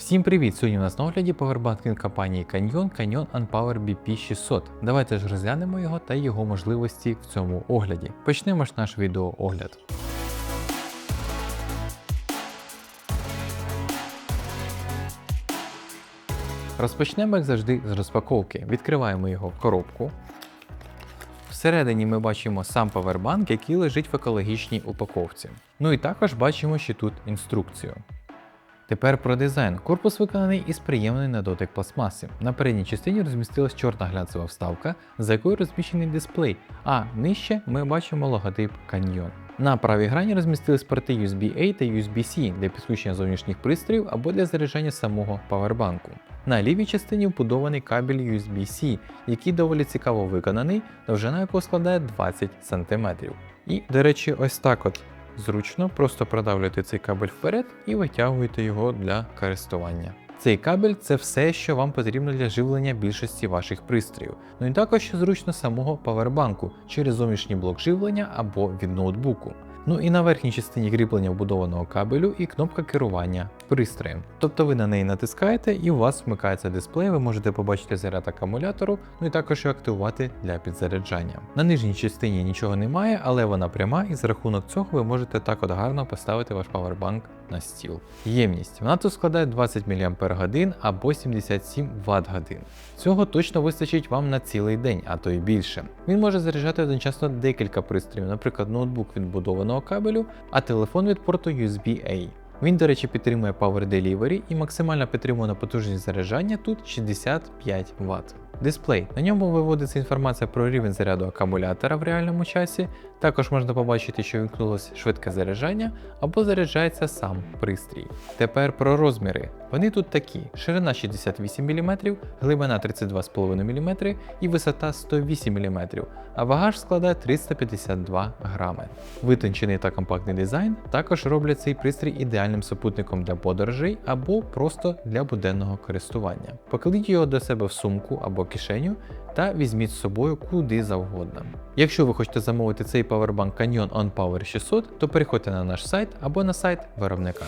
Всім привіт! Сьогодні у нас на огляді павербанк від компанії Canyon Canyon Unpower BP 600. Давайте ж розглянемо його та його можливості в цьому огляді. Почнемо ж наш відеоогляд. Розпочнемо, як завжди, з розпаковки. Відкриваємо його в коробку. Всередині ми бачимо сам павербанк, який лежить в екологічній упаковці. Ну і також бачимо ще тут інструкцію. Тепер про дизайн. Корпус виконаний із приємної на дотик пластмаси. На передній частині розмістилась чорна глянцева вставка, за якою розміщений дисплей, а нижче ми бачимо логотип Canyon. На правій грані розмістились порти USB-A та USB-C для підключення зовнішніх пристроїв або для заряджання самого павербанку. На лівій частині вбудований кабель USB-C, який доволі цікаво виконаний, довжина якого складає 20 см. І, до речі, ось так от Зручно просто продавлюєте цей кабель вперед і витягуєте його для користування. Цей кабель це все, що вам потрібно для живлення більшості ваших пристроїв. Ну і також зручно самого павербанку через зовнішній блок живлення або від ноутбуку. Ну і на верхній частині кріплення вбудованого кабелю і кнопка керування пристроєм. Тобто ви на неї натискаєте і у вас вмикається дисплей, ви можете побачити заряд акумулятору, ну і також його активувати для підзаряджання. На нижній частині нічого немає, але вона пряма, і за рахунок цього ви можете так от гарно поставити ваш павербанк на стіл. Ємність вона тут складає 20 мАч або 77 Вт годин. Цього точно вистачить вам на цілий день, а то й більше. Він може заряджати одночасно декілька пристроїв, наприклад, ноутбук від будованого кабелю, а телефон від порту USB-A. Він, до речі, підтримує Power Delivery і максимальна підтримувана потужність заряджання тут 65 Вт. Дисплей. На ньому виводиться інформація про рівень заряду акумулятора в реальному часі. Також можна побачити, що вімкнулося швидке заряджання або заряджається сам пристрій. Тепер про розміри. Вони тут такі: ширина 68 мм, глибина 32,5 мм і висота 108 мм, а вагаж складає 352 грами. Витончений та компактний дизайн також роблять цей пристрій ідеальним супутником для подорожей або просто для буденного користування. Покладіть його до себе в сумку або кишеню та візьміть з собою куди завгодно. Якщо ви хочете замовити цей павербанк Canyon On Power 600, то переходьте на наш сайт або на сайт виробника.